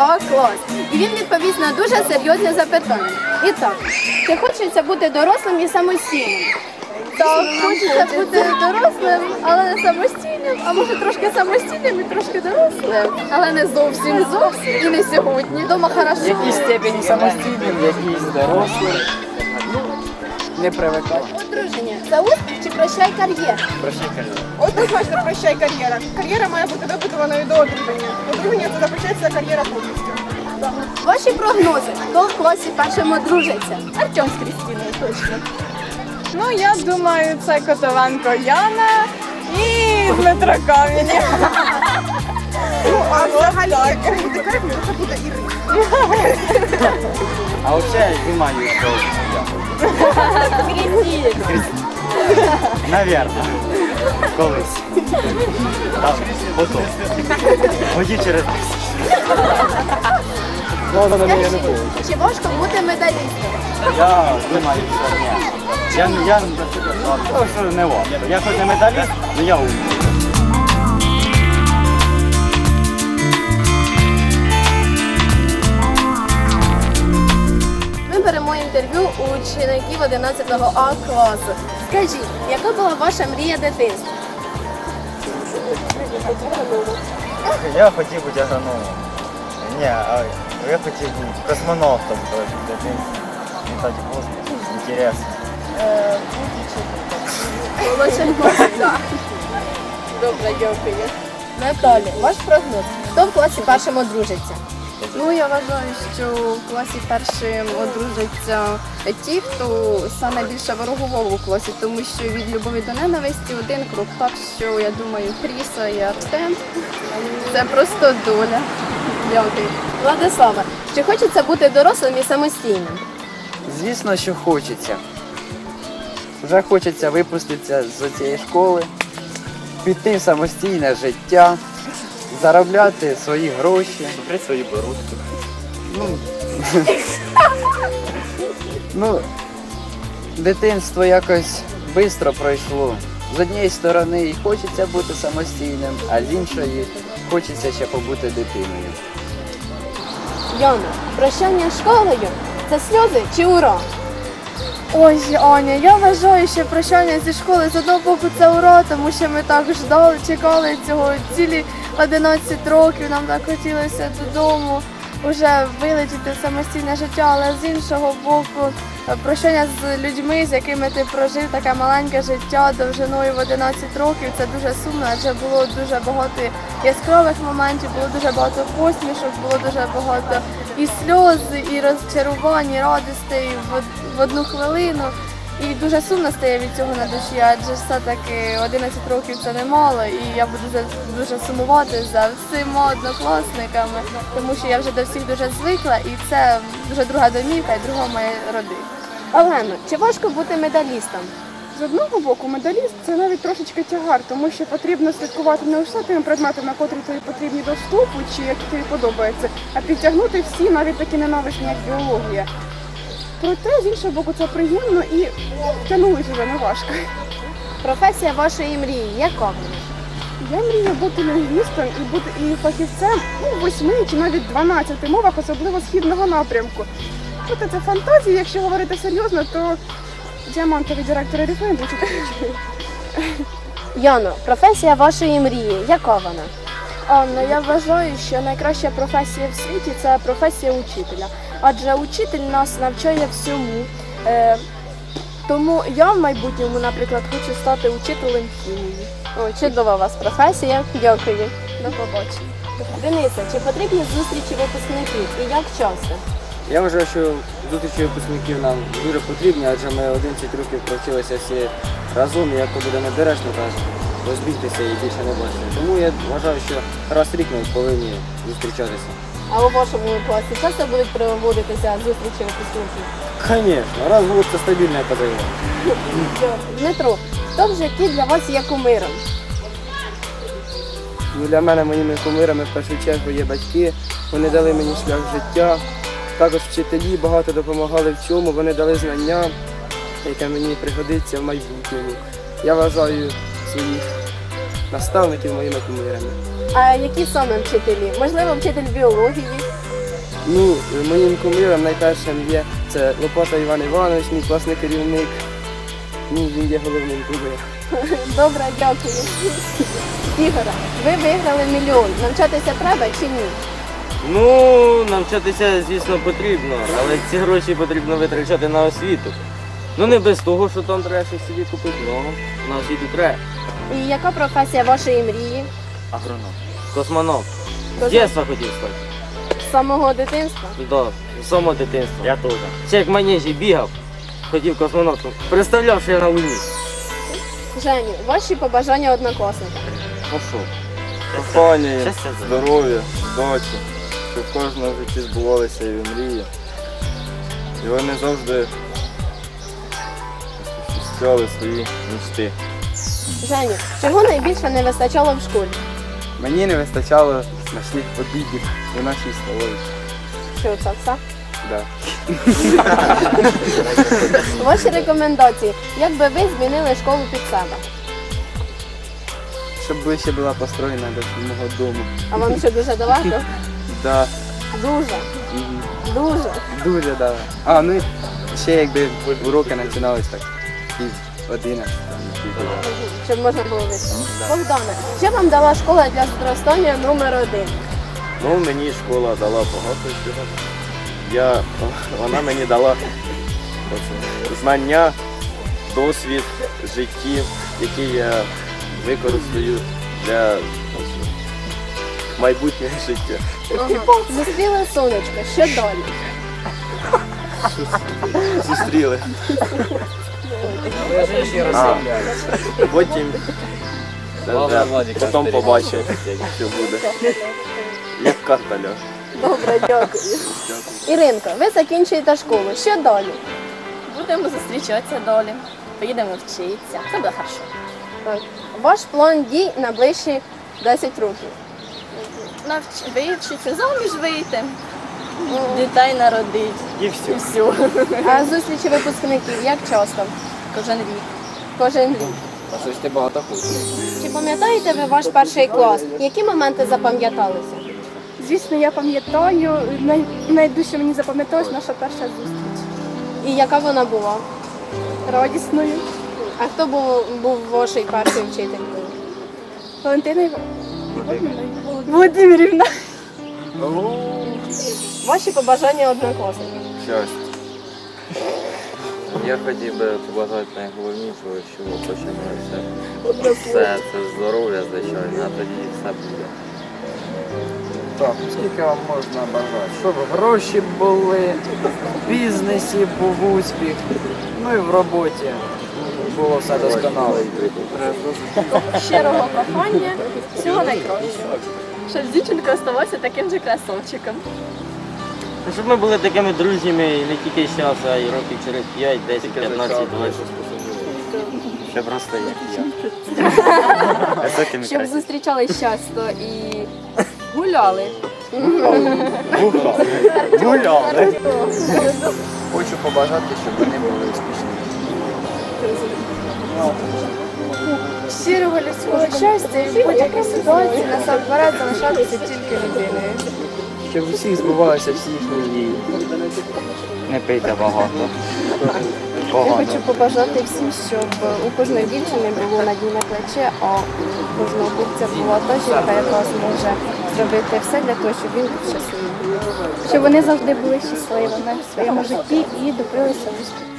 А клас. І він відповість на дуже серйозне запитання. І так, чи хочеться бути дорослим і самостійним? Так, хочеться бути дорослим, але не самостійним, а може трошки самостійним і трошки дорослим. Але не зовсім, зовсім і не сьогодні. Дома В хорошо. якійсь степені самостійним, в якійсь дорослим. Ну, не привикати. Одруження успіх чи прощай кар'єру? Прощай кар'єру. Однозначно прощай кар'єра. Кар'єра має бути вибудованою до одруження. Одруження це започається кар'єра повністю. Ваші прогнози, хто в класі першим одружиться? Артем з Крістіною точно. Ну, я думаю, це Котовенко Яна і Дмитро Камінь. Ну, а взагалі, якщо буде кар'єра, це буде Ірина. А я думаю, що я. Навірно. Колись. Там, потім. Годі через не. Чи важко бути медалістом? Я думаю, маю. Я, я, ну, що не важко. Я хоч не медаліст, але я умний. Беремо інтерв'ю у учеників 11 А класу. Скажіть, яка була ваша мрія дитинства? Я хотів бути агрономом. Ні, а я хотів бути космонавтом коли в дитинстві. Літати в космос. Інтересно. Добре, дякую. Наталі, ваш прогноз. Хто в класі першим одружиться? Ну, я вважаю, що в класі першим одружаться ті, хто саме більше ворогував у класі, тому що від любові до ненависті один крок. Так що я думаю, Кріса і Артем це просто доля. Дякую. Владислава, чи хочеться бути дорослим і самостійним? Звісно, що хочеться. Вже хочеться випуститися з цієї школи, піти в самостійне життя, заробляти свої гроші. Купити свою берушку. Ну, дитинство якось швидко пройшло. З однієї сторони і хочеться бути самостійним, а з іншої хочеться ще побути дитиною. Яна, прощання з школою це сльози чи ура? Ой, Аня, я вважаю, що прощання зі школи з одного боку це ура, тому що ми так ждали, чекали цього цілі 11 років. Нам так хотілося додому вже вилетіти в самостійне життя, але з іншого боку, е, прощання з людьми, з якими ти прожив таке маленьке життя довжиною в 11 років, це дуже сумно, адже було дуже багато яскравих моментів, було дуже багато посмішок, було дуже багато і сльоз, і розчарувань, і радостей в одну хвилину. І дуже сумно стає від цього на душі, адже все-таки 11 років це немало, і я буду за- дуже сумувати за всіма однокласниками, тому що я вже до всіх дуже звикла, і це вже друга домівка і друга моя родина. Олено, чи важко бути медалістом? З одного боку, медаліст це навіть трошечки тягар, тому що потрібно слідкувати не лише тими предметами, котрі тобі потрібні до вступу чи які тобі подобаються, а підтягнути всі, навіть такі ненависні, як біологія. Проте, з іншого боку, це приємно і тягнулись вже не важко. Професія вашої мрії, яка вона? Я мрію бути лінгвістом і бути і фахівцем в восьми чи навіть 12 мовах, особливо східного напрямку. Проте це фантазії, якщо говорити серйозно, то діамантовий директор Ріфейн вчитель. Яно, професія вашої мрії, яка вона? Анна, я вважаю, що найкраща професія в світі це професія учителя. Адже учитель нас навчає всьому. Е, тому я в майбутньому, наприклад, хочу стати учителем хімії. Чудова вас професія. Дякую. До побачення. Дениса, чи потрібні зустрічі випускників і як часто? Я вважаю, що зустрічі випускників нам дуже потрібні, адже ми 11 років провчилися всі разом, і як буде недоречно, розбігтися і більше не бачити. Тому я вважаю, що раз в рік ми повинні зустрічатися. А у вашому класі часто будуть проводитися зустрічі випускників? Звісно, раз в год це стабільне позаємно. Дмитро, хто в житті для вас є кумиром? Ну, Для мене моїми кумирами в першу чергу є батьки. Вони дали мені шлях життя. Також вчителі багато допомагали в цьому. Вони дали знання, яке мені пригодиться в майбутньому. Я вважаю своїх наставників моїми кумирами. А які саме вчителі? Можливо, вчитель біології? Ну, моїм кумиром найпершим є це Лопата Іван Іванович, мій класний керівник. Ну, він є головним кумиром. Добре, дякую. Ігоре, ви виграли мільйон. Навчатися треба чи ні? Ну, навчатися, звісно, потрібно, але ці гроші потрібно витрачати на освіту. Ну не без того, що там треба щось собі купити. Ну, на освіту треба. І яка професія вашої мрії? Агроном. Космонавт. З дитинства хотів стати. З самого дитинства? Да, з самого дитинства. Я теж. Ще як в манежі бігав, хотів космонавтом. Представляв, що я на Луні. Женю, ваші побажання однокласника. Ну що? Кохання, Щастя, здоров'я, удачі, щоб в кожному житті збувалися і мрії. І вони завжди осуществляли свої мечти. Женю, чого найбільше не вистачало в школі? Мені не вистачало смачних обідів у нашій столовій. Що це все? Да. Ваші рекомендації, як би ви змінили школу під себе? Щоб ближче була построєна до мого дому. А вам ще дуже далеко? Да. Дуже, Мгм. дуже. Дуже да. А, ну і ще якби уроки починались так. Із 11. Щоб можна було вийти. Богдане, що вам дала школа для зростання номер один? Ну, мені школа дала багато чого. Я, вона мені дала знання, досвід життів, які я використаю для майбутнього життя. Зустріли сонечко, що далі? Зустріли. Потім це вже потім побачимо, що буде. Як карта ляже. Добре, дякую. Іринко, ви закінчуєте школу. Що далі? Будемо зустрічатися далі. Поїдемо вчитися. Це буде хорошо. Так. Ваш план дій на ближчі 10 років. Навч... Вивчитися, заміж вийти, дітей народити. І все. І все. А зустрічі випускників як часто? Кожен рік. Кожен рік. А щось ти багато хочеш. Чи пам'ятаєте ви ваш перший клас? Які моменти запам'яталися? Звісно, я пам'ятаю, най... найдужче мені запам'яталась наша перша зустріч. І яка вона була? Радісною. А хто був, був вашою першою вчителькою? Валентина Іванівна. Володимирівна. Ваші побажання однокласників. Щастя. Я хотів би побажати найголовнішого, що почнемо все. Все це здоров'я, звичайно, а тоді все буде. Так, скільки вам можна бажати? Щоб гроші були, в бізнесі був успіх, ну і в роботі було все досконало. Щирого кохання, всього найкращого. Щоб дівчинка оставалася таким же красавчиком. Ну, Щоб ми були такими дружніми і не тільки зараз, а й років через 5, 10, 15, 20. Ще просто як я. А Щоб зустрічались часто і гуляли. Гуляли. Хочу побажати, щоб вони були успішні. Щирого людського щастя і в будь-якій ситуації насамперед залишатися тільки людиною. Щоб у всіх збувалися всі їхні дії. Не пийте багато. Я хочу побажати всім, щоб у кожної дівчини було надійне плече, а у кожного хлопця була та жінка, яка зможе зробити все для того, щоб він був щасливий. Щоб вони завжди були щасливими в своєму житті і добилися успіху.